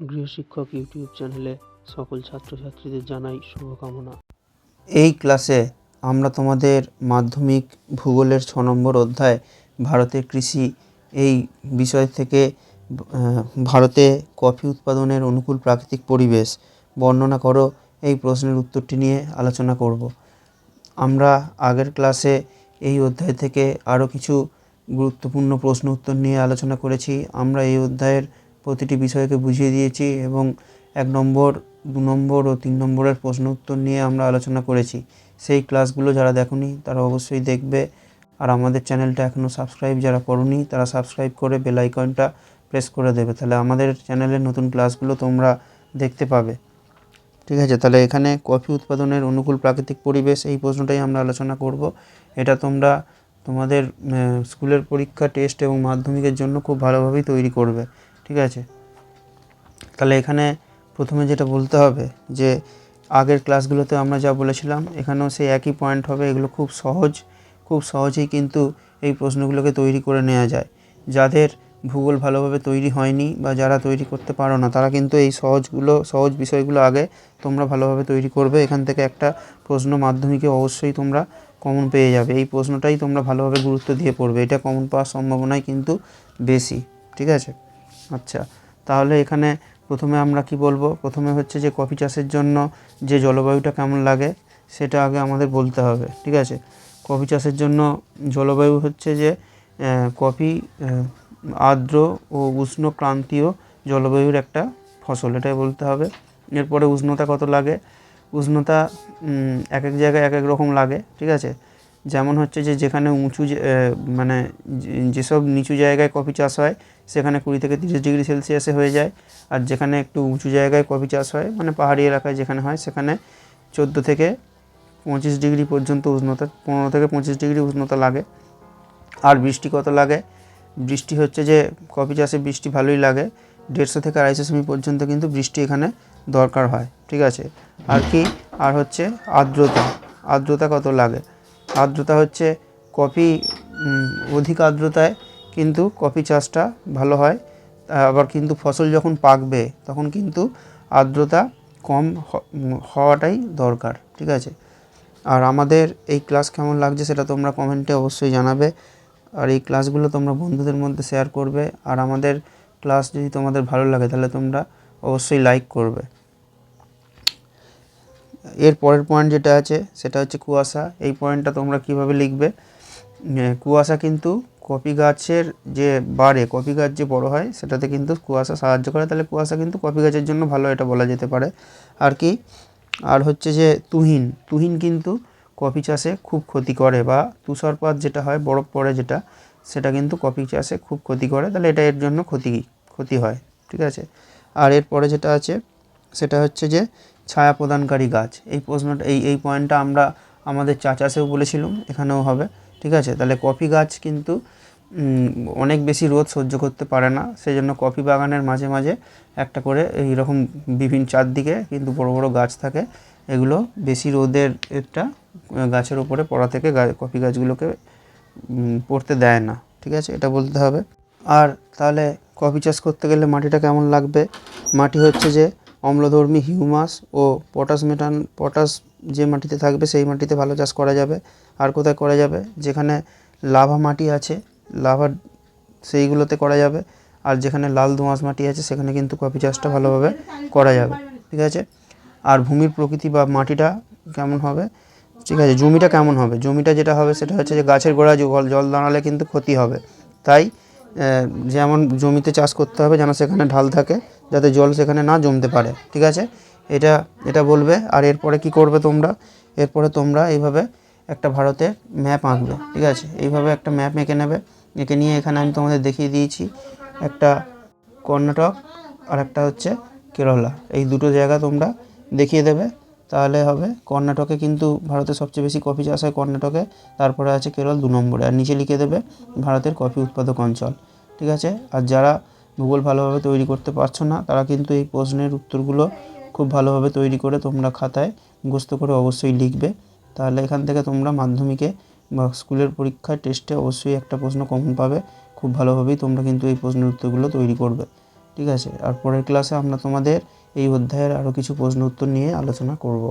গৃহশিক্ষক YouTube চ্যানেলে সকল ছাত্রছাত্রীদের জানাই শুভকামনা। এই ক্লাসে আমরা তোমাদের মাধ্যমিক ভূগোলের ছ নম্বর অধ্যায়, ভারতের কৃষি, এই বিষয় থেকে ভারতে কফি উৎপাদনের অনুকূল প্রাকৃতিক পরিবেশ বর্ণনা করো, এই প্রশ্নের উত্তরটি নিয়ে আলোচনা করব। আমরা আগের ক্লাসে এই অধ্যায় থেকে আরও কিছু গুরুত্বপূর্ণ প্রশ্ন উত্তর নিয়ে আলোচনা করেছি। আমরা এই অধ্যায়ের প্রতিটি বিষয়কে বুঝিয়ে দিয়েছি এবং এক নম্বর, দু নম্বর ও তিন নম্বরের প্রশ্ন উত্তর নিয়ে আমরা আলোচনা করেছি। সেই ক্লাসগুলো যারা দেখোনি, তারা অবশ্যই দেখবে। আর আমাদের চ্যানেলটা এখনও সাবস্ক্রাইব যারা করনি, তারা সাবস্ক্রাইব করে বেল আইকনটা প্রেস করে দেবে। তাহলে আমাদের চ্যানেলের নতুন ক্লাসগুলো তোমরা দেখতে পাবে। ঠিক আছে, তাহলে এখানে কফি উৎপাদনের অনুকূল প্রাকৃতিক পরিবেশ, এই প্রশ্নটাই আমরা আলোচনা করব। এটা তোমরা তোমাদের স্কুলের পরীক্ষা, টেস্ট এবং মাধ্যমিকের জন্য খুব ভালোভাবেই তৈরি করবে। ঠিক আছে? তাহলে এখানে প্রথমে যেটা বলতে হবে যে, আগের ক্লাসগুলোতে আমরা যা বলেছিলাম, এখানেও সেই একই পয়েন্ট হবে, এগুলো খুব সহজ, খুব সহজেই কিন্তু এই প্রশ্নগুলোকে তৈরি করে নেওয়া যায়। যাদের ভূগোল ভালোভাবে তৈরি হয়নি বা যারা তৈরি করতে পারো না, তারা কিন্তু এই সহজগুলো, সহজ বিষয়গুলো আগে তোমরা ভালোভাবে তৈরি করবে। এখান থেকে একটা প্রশ্ন মাধ্যমিকে অবশ্যই তোমরা কমন পেয়ে যাবে। এই প্রশ্নটাই তোমরা ভালোভাবে গুরুত্ব দিয়ে পড়বে। এটা কমন পাওয়ার সম্ভাবনাই কিন্তু বেশি, ঠিক আছে? আচ্ছা তাহলে এখানে প্রথমে আমরা কি বলব? প্রথমে হচ্ছে যে কফি চাষের জন্য যে জলবায়ুটা কেমন লাগে, সেটা আগে আমাদের বলতে হবে, ঠিক আছে? কফি চাষের জন্য জলবায়ু হচ্ছে যে কফি আর্দ্র ও উষ্ণ ক্রান্তীয় জলবায়ুর একটা ফসল, এটাই বলতে হবে। এরপরে উষ্ণতা কত লাগে? উষ্ণতা এক এক জায়গায় এক এক রকম লাগে, ঠিক আছে? যেমন হচ্ছে যে যেখানে উঁচু মানে যেসব নিচু জায়গায় কফি চাষ হয়, সেখানে কুড়ি থেকে তিরিশ ডিগ্রি সেলসিয়াসে হয়ে যায়। আর যেখানে একটু উঁচু জায়গায় কফি চাষ হয় মানে পাহাড়ি এলাকায় যেখানে হয়, সেখানে চোদ্দ থেকে পঁচিশ ডিগ্রি পর্যন্ত উষ্ণতা, পনেরো থেকে পঁচিশ ডিগ্রি উষ্ণতা লাগে। আর বৃষ্টি কত লাগে? বৃষ্টি হচ্ছে যে কফি চাষে বৃষ্টি ভালোই লাগে। দেড়শো থেকে আড়াইশো সেমি পর্যন্ত কিন্তু বৃষ্টি এখানে দরকার হয়, ঠিক আছে? আর কি? আর হচ্ছে আর্দ্রতা। আর্দ্রতা কত লাগে? আর্দ্রতা হচ্ছে, কফি অধিক আর্দ্রতায় কিন্তু কফি চাষটা ভালো হয়। আবার কিন্তু ফসল যখন পাকবে, তখন কিন্তু আর্দ্রতা কম হওয়াটাই দরকার, ঠিক আছে? আর আমাদের এই ক্লাস কেমন লাগছে সেটা তোমরা কমেন্টে অবশ্যই জানাবে। আর এই ক্লাসগুলো তোমরা বন্ধুদের মধ্যে শেয়ার করবে। আর আমাদের ক্লাস যদি তোমাদের ভালো লাগে তাহলে তোমরা অবশ্যই লাইক করবে। এর পরের পয়েন্ট যেটা আছে, সেটা হচ্ছে কুয়াশা। এই পয়েন্টটা তোমরা কীভাবে লিখবে? কুয়াশা কিন্তু কফি গাছের যে বাড়ে কফি গাছ যে বড় হয়, সেটাতে কিন্তু কুয়াশা সাহায্য করে। তাহলে কুয়াশা কিন্তু কফি গাছের জন্য ভালো, এটা বলা যেতে পারে। আর কি? আর হচ্ছে যে তুহিন তুহিন কিন্তু কফি চাষে খুব ক্ষতি করে বা তুষারপাত যেটা হয়, বরফ পড়ে যেটা, সেটা কিন্তু কফি চাষে খুব ক্ষতি করে। তাহলে এটা এর জন্য ক্ষতি ক্ষতি হয়, ঠিক আছে? আর এরপরে যেটা আছে, সেটা হচ্ছে যে ছায়া প্রদানকারী গাছ। এই প্রশ্নটা, এই এই পয়েন্টটা আমরা আমাদের চা চাষেও বলেছিলাম, এখানেও হবে। ঠিক আছে? তাহলে কফি গাছ কিন্তু অনেক বেশি রোদ সহ্য করতে পারে না। সেই জন্য কফি বাগানের মাঝে মাঝে একটা করে এইরকম বিভিন্ন চারদিকে কিন্তু বড় বড় গাছ থাকে। এগুলো বেশি রোদের এটা গাছের ওপরে পড়া থেকে কফি গাছগুলোকে পড়তে দেয় না। ঠিক আছে? এটা বলতে হবে। আর তাহলে কফি চাষ করতে গেলে মাটিটা কেমন লাগবে? মাটি হচ্ছে যে অম্লধর্মী হিউমাস ও পটাশ মেটান, পটাশ যে মাটিতে থাকবে সেই মাটিতে ভালো চাষ করা যাবে। আর কোথায় করা যাবে? যেখানে লাভা মাটি আছে, লাভা সেইগুলোতে করা যাবে। আর যেখানে লাল দোঁয়াশ মাটি আছে, সেখানে কিন্তু কফি চাষটা ভালোভাবে করা যাবে। ঠিক আছে? আর ভূমির প্রকৃতি বা মাটিটা কেমন হবে? ঠিক আছে, জমিটা কেমন হবে? জমিটা যেটা হবে সেটা হচ্ছে যে গাছের গোড়ায় জল জল দাঁড়ালে কিন্তু ক্ষতি হবে। তাই যেমন জমিতে চাষ করতে হবে যেন সেখানে ঢাল থাকে, যাতে জল সেখানে না জমতে পারে, ঠিক আছে? এটা এটা বলবে, আর এরপরে কি করবে তোমরা? এরপরে তোমরা এইভাবে একটা ভারতের ম্যাপ আঁকবে, ঠিক আছে? এইভাবে একটা ম্যাপ এঁকে নেবে, এঁকে নিয়ে এখানে আমি তোমাদের দেখিয়ে দিয়েছি একটা কর্ণাটক আর একটা হচ্ছে কেরালা। এই দুটো জায়গা তোমরা দেখিয়ে দেবে তাহলে হবে কর্ণাটকে কিন্তু ভারতের সবচেয়ে বেশি কফি চাষ হয় কর্ণাটকে, তারপরে আছে কেরল দু নম্বরে। আর নিচে লিখে দেবে ভারতের কফি উৎপাদক অঞ্চল। ঠিক আছে? আর যারা ভূগোল ভালোভাবে তৈরি করতে পারছ না, তারা কিন্তু এই প্রশ্নের উত্তরগুলো খুব ভালোভাবে তৈরি করে তোমরা খাতায় মুখস্থ করে অবশ্যই লিখবে। তাহলে এখান থেকে তোমরা মাধ্যমিকে বা স্কুলের পরীক্ষায় টেস্টে অবশ্যই একটা প্রশ্ন কমন পাবে। খুব ভালোভাবেই তোমরা কিন্তু এই প্রশ্নের উত্তরগুলো তৈরি করবে। ঠিক আছে? আর পরের ক্লাসে আমরা তোমাদের এই অধ্যায়ের আরও কিছু প্রশ্ন উত্তর নিয়ে আলোচনা করব।